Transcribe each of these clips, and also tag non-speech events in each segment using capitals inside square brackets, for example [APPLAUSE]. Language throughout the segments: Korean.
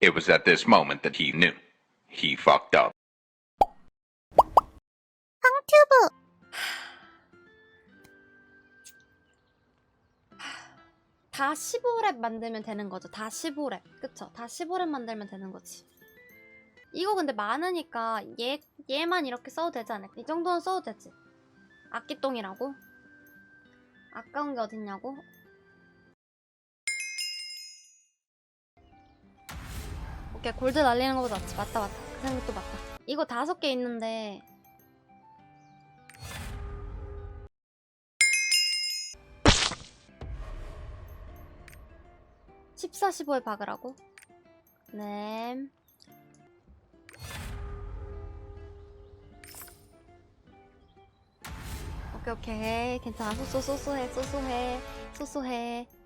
It was at this moment that he knew. He fucked up. 다 15랩 만들면 되는 거죠. 다 15랩. 그쵸? 다 15랩 만들면 되는 거지. 이거 근데 많으니까 얘, 얘만 이렇게 써도 되지 않을까? 이 정도는 써도 되지. 악기똥이라고? 아까운 게 어딨냐고? 오케이, 골드 날리는 거보다 낫지. 맞다, 맞다. 그 생각도 맞다. 이거 다섯 개 있는데 14, 15에 박으라고? 네. 오케이, 오케이. 괜찮아. 소소, 소소해, 소소해, 소소해.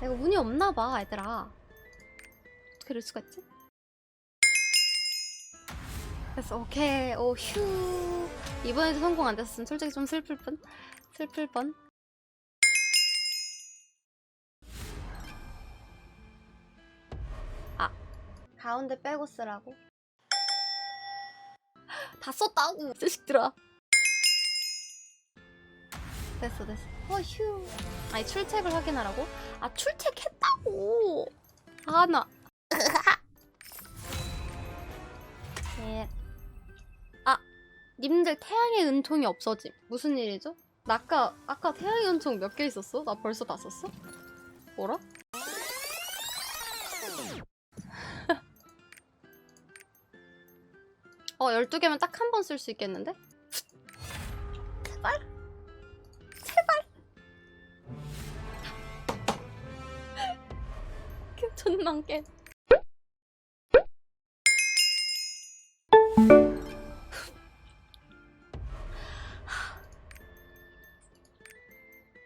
내가 운이 없나봐, 얘들아. 그럴 수가 있지? 됐어, 오케이. 오, 휴. 이번에도 성공 안 됐으면 솔직히 좀 슬플 뻔? 슬플 뻔? 아, 가운데 빼고 쓰라고? 다 썼다고, 자식들아. 됐어, 됐어. 어, 휴. 아니, 출첵을 확인하라고? 아, 출첵했다고! 아, 나. 예. [LAUGHS] 님들 태양의 은총이 없어짐. 무슨 일이죠? 나 아까 아까 태양의 은총 몇 개 있었어? 나 벌써 다 썼어? 뭐라? [LAUGHS] 어, 12개면 딱 한 번 쓸 수 있겠는데? [LAUGHS] 제발? 존나 깨.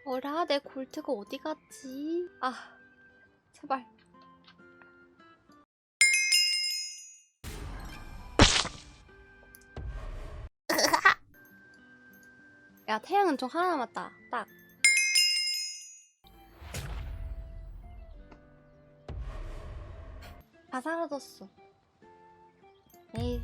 어라 내 골드가 어디 갔지? 아 제발 [LAUGHS] 야 태양은 좀 하나 남았다 딱 다 사라졌어. 에이